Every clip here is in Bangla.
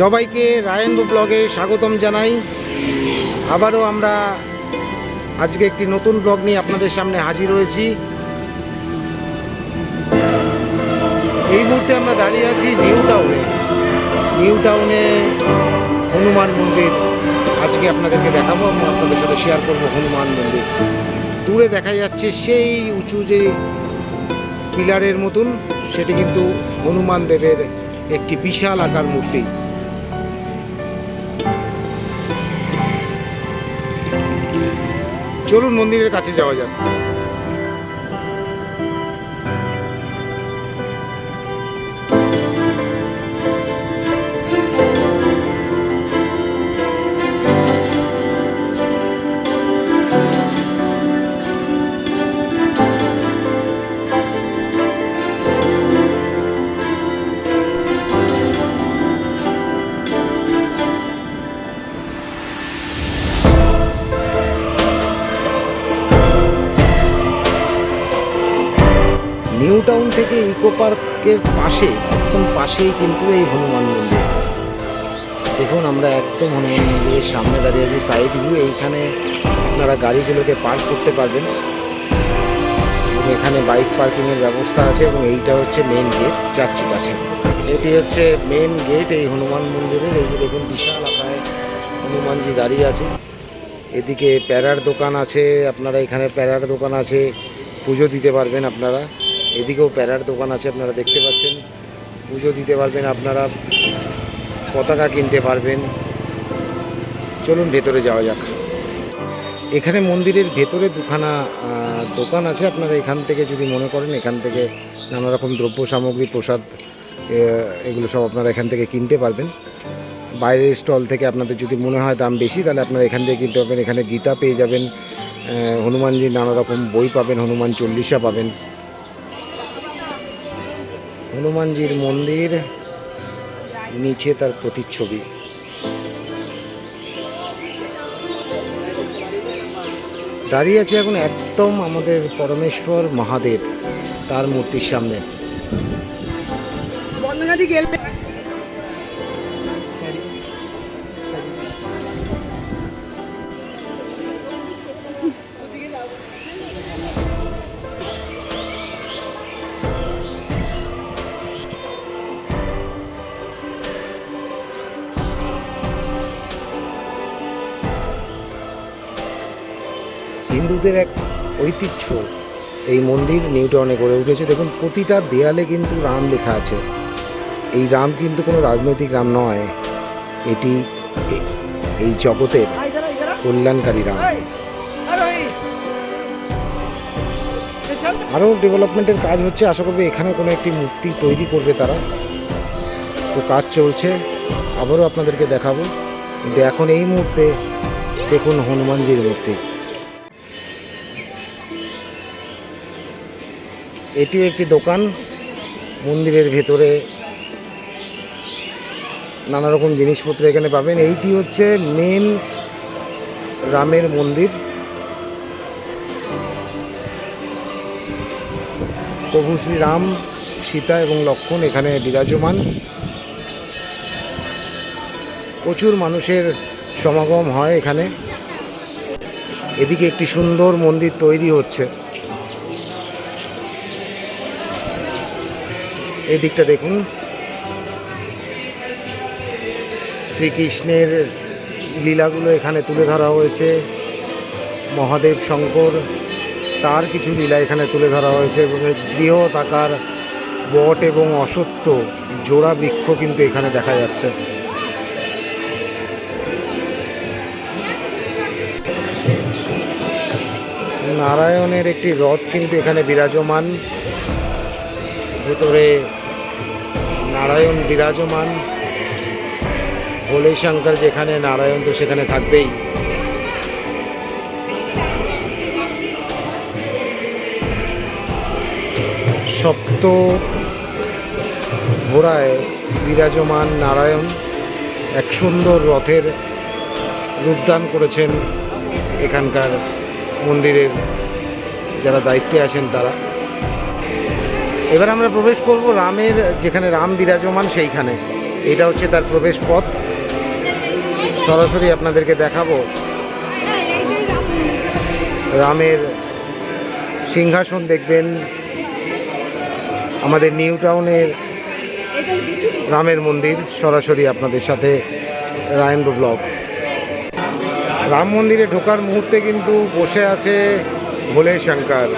সবাইকে রায়নবু ব্লগে স্বাগতম জানাই। আবারও আমরা আজকে একটি নতুন ব্লগ নিয়ে আপনাদের সামনে হাজির হয়েছি। এই মুহূর্তে আমরা দাঁড়িয়ে আছি নিউ টাউনে। নিউ টাউনে হনুমান মন্দির। আজকে আপনাদেরকে দেখাবো এবং আপনাদের সাথে শেয়ার করব হনুমান মন্দির। দূরে দেখা যাচ্ছে সেই উঁচু যে পিলারের মতন, সেটি কিন্তু হনুমান দেবের একটি বিশাল আকার মূর্তি। চলুন মন্দিরের কাছে যাওয়া যাক। ইকো পার্কের পাশে, একদম পাশেই কিন্তু এই হনুমান মন্দির। দেখুন আমরা একদম হনুমান মন্দিরের সামনে দাঁড়িয়ে আছি সাইড ভিউ এইখানে আপনারা গাড়িগুলোকে পার্ক করতে পারবেন। এবং এখানে বাইক পার্কিংয়ের ব্যবস্থা আছে এবং এইটা হচ্ছে মেন গেট যাচ্ছি কাছে এটি হচ্ছে মেন গেট এই হনুমান মন্দিরের, এই যে দেখুন বিশাল আকারে হনুমানজি দাঁড়িয়ে আছে। এদিকে প্যারার দোকান আছে, আপনারা এখানে প্যারার দোকান আছে, পুজো দিতে পারবেন আপনারা। এদিকেও প্যারার দোকান আছে, আপনারা দেখতে পাচ্ছেন। পুজো দিতে পারবেন আপনারা, পতাকা কিনতে পারবেন। চলুন ভেতরে যাওয়া যাক। এখানে মন্দিরের ভেতরে দুখানা দোকান আছে, আপনারা এখান থেকে যদি মনে করেন, এখান থেকে নানা রকম দ্রব্য সামগ্রী, প্রসাদ এগুলো সব আপনারা এখান থেকে কিনতে পারবেন। বাইরের স্টল থেকে আপনাদের যদি মনে হয় দাম বেশি, তাহলে আপনারা এখান থেকে কিনতে পারবেন। এখানে গীতা পেয়ে যাবেন হনুমানজির নানা রকম বই পাবেন, হনুমান চল্লিশা পাবেন। হনুমানজির মন্দির, নিচে তার প্রতিচ্ছবি। দাঁড়িয়ে আছে এখন একদম আমাদের পরমেশ্বর মহাদেব, তার মূর্তির সামনে। গেলে হিন্দুদের এক ঐতিহ্য। এই মন্দির নিউটাউনে গড়ে উঠেছে। দেখুন, প্রতিটা দেয়ালে কিন্তু রাম লেখা আছে। এই রাম কিন্তু কোনো রাজনৈতিক রাম নয়। এটি এই জগতের কল্যাণকারী রাম। আরও ডেভেলপমেন্টের কাজ হচ্ছে। আশা করবে এখানেও কোনো একটি মূর্তি তৈরি করবে তারা। তো কাজ চলছে। আবারও আপনাদেরকে দেখাবো। কিন্তু এখন এই মুহূর্তে দেখুন হনুমানজির মূর্তি। এটিও একটি দোকান। মন্দিরের ভেতরে নানা রকম জিনিসপত্র এখানে পাবেন। এইটি হচ্ছে মেন রামের মন্দির। প্রভু শ্রীরাম, সীতা এবং লক্ষণ এখানে বিরাজমান। প্রচুর মানুষের সমাগম হয় এখানে। এদিকে একটি সুন্দর মন্দির তৈরি হচ্ছে। এই দিকটা দেখুন। শ্রীকৃষ্ণের লীলাগুলো এখানে তুলে ধরা হয়েছে। মহাদেব শঙ্কর তার কিছু লীলা এখানে তুলে ধরা হয়েছে। এবং বৃহৎ আকার, বট এবং অসত্য জোড়া বৃক্ষ কিন্তু এখানে দেখা যাচ্ছে। নারায়ণের একটি রথ কিন্তু এখানে বিরাজমান। ভেতরে নারায়ণ বিরাজমান। ভোলে শঙ্কর যেখানে নারায়ণ তো সেখানে থাকবেই। সপ্ত ঘোড়ায় বিরাজমান নারায়ণ এক সুন্দর রথের রূপদান করেছেন এখানকার মন্দিরের যারা দায়িত্বে আছেন তারা। এবার আমরা প্রবেশ করব রামের, যেখানে রাম বিরাজমান সেইখানে। এটা হচ্ছে তার প্রবেশ পথ। সরাসরি আপনাদেরকে দেখাবো। রামের সিংহাসন দেখবেন। আমাদের নিউ টাউনের রামের মন্দির, সরাসরি আপনাদের সাথে রায়ন্দ্র ব্লক রাম মন্দিরে ঢোকার মুহূর্তে কিন্তু বসে আছে ভোলে শঙ্কর।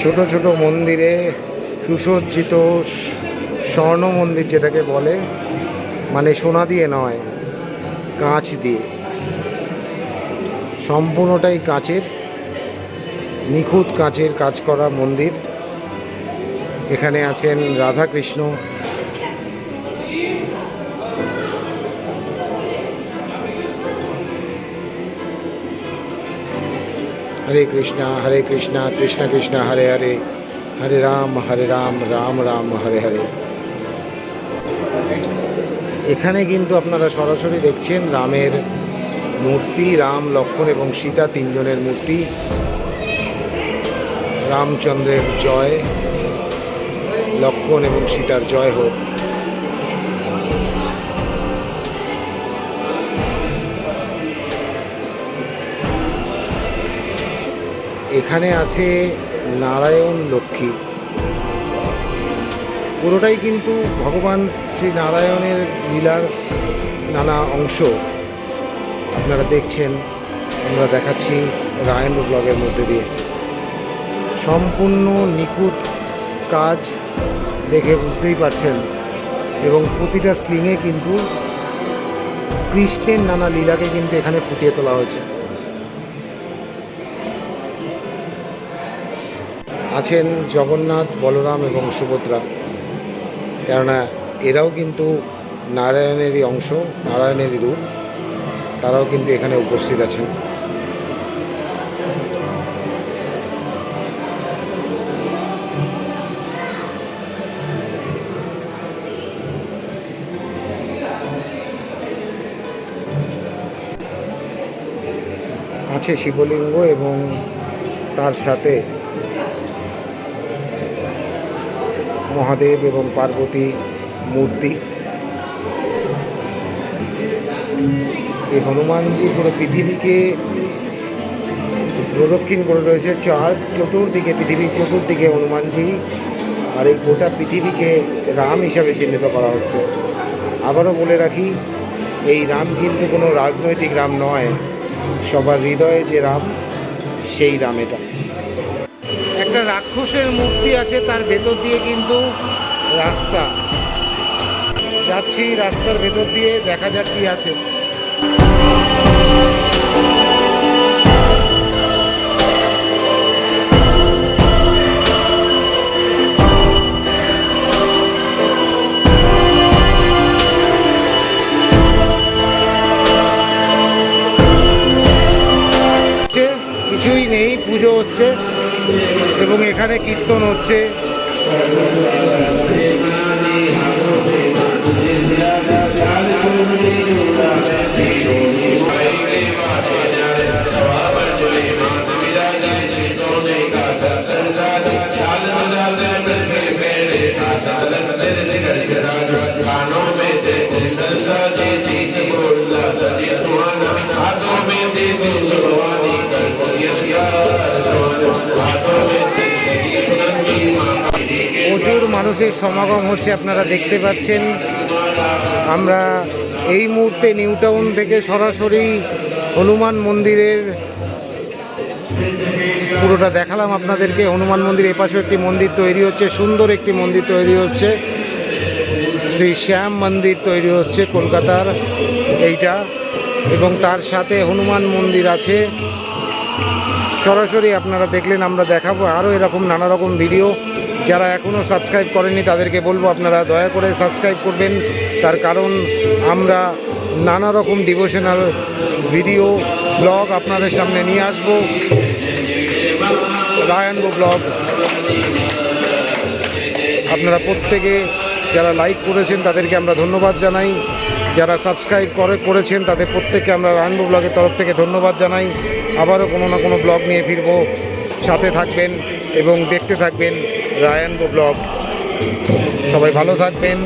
ছোট ছোট মন্দিরে সুসজ্জিত স্বর্ণ মন্দির যেটাকে বলে মানে সোনা দিয়ে নয়, কাঁচ দিয়ে। সম্পূর্ণটাই কাঁচের, নিখুঁত কাঁচের কাজ করা মন্দির। এখানে আছেন রাধা হরে কৃষ্ণ হরে কৃষ্ণ কৃষ্ণ কৃষ্ণ, হরে হরে। হরে রাম হরে রাম রাম রাম, হরে হরে। এখানে কিন্তু আপনারা সরাসরি দেখছেন রামের মূর্তি, রাম লক্ষ্মণ এবং সীতা তিনজনের মূর্তি। রামচন্দ্রের জয় লক্ষ্মণ এবং সীতার জয় হোক। এখানে আছে নারায়ণ লক্ষ্মী। পুরোটাই কিন্তু ভগবান শ্রী নারায়ণের লীলার নানা অংশ। আপনারা দেখছেন, আমরা দেখাচ্ছি রায়ন ব্লগের মধ্যে দিয়ে। সম্পূর্ণ নিখুঁত কাজ দেখে বুঝতেই পারছেন। এবং প্রতিটা স্লিংয়ে কিন্তু কৃষ্ণের নানা লীলাকে কিন্তু এখানে ফুটিয়ে তোলা হয়েছে। আছেন জগন্নাথ, বলরাম এবং সুভদ্রা। কেননা এরাও কিন্তু নারায়ণেরই অংশ, নারায়ণেরই রূপ। তারাও কিন্তু এখানে উপস্থিত আছেন। আছে শিবলিঙ্গ এবং তার সাথে মহাদেব এবং পার্বতী মূর্তি। শ্রী হনুমানজি পুরো পৃথিবীকে প্রদক্ষিণ করে রয়েছে। চার চতুর্দিকে, পৃথিবীর চতুর্দিকে হনুমানজি আর এই গোটা পৃথিবীকে রাম হিসাবে চিহ্নিত করা হচ্ছে। আবারও বলে রাখি, এই রাম কিন্তু কোনো রাজনৈতিক রাম নয়। সবার হৃদয়ে যে রাম, সেই রাম এটা। একটা রাক্ষসের মূর্তি আছে, তার ভেতর দিয়ে কিন্তু রাস্তা। যাচ্ছি রাস্তার ভেতর দিয়ে, দেখা যাক কি আছে। এবং এখানে কীর্তন হচ্ছে। প্রচুর মানুষের সমাগম হচ্ছে, আপনারা দেখতে পাচ্ছেন। আমরা এই মুহূর্তে নিউ টাউন থেকে সরাসরি হনুমান মন্দিরের, পুরোটা দেখালাম আপনাদেরকে। হনুমান মন্দির এপাশে একটি মন্দির তৈরি হচ্ছে, সুন্দর একটি মন্দির তৈরি হচ্ছে। শ্রী শ্যাম মন্দির তৈরি হচ্ছে কলকাতার এইটা। এবং তার সাথে হনুমান মন্দির আছে। সরাসরি আপনারা দেখলেন, আমরা দেখাবো আরও এরকম নানা রকম ভিডিও। যারা এখনও সাবস্ক্রাইব করেননি, তাদেরকে বলব আপনারা দয়া করে সাবস্ক্রাইব করবেন। তার কারণ আমরা নানা রকম ডিভোশনাল ভিডিও ব্লগ আপনাদের সামনে নিয়ে আসব। রায়ানবো ব্লগ আপনারা প্রত্যেকে যারা লাইক করেছেন, তাদেরকে আমরা ধন্যবাদ জানাই। যারা সাবস্ক্রাইব করে, করেছেন, তাদের প্রত্যেককে আমরা রায়নবো ব্লগের তরফ থেকে ধন্যবাদ জানাই। আবারও কোনো না কোনো ব্লগ নিয়ে ফিরবো। সাথে থাকবেন এবং দেখতে থাকবেন। রায়ান ব্লগ সবাই ভালো থাকবেন।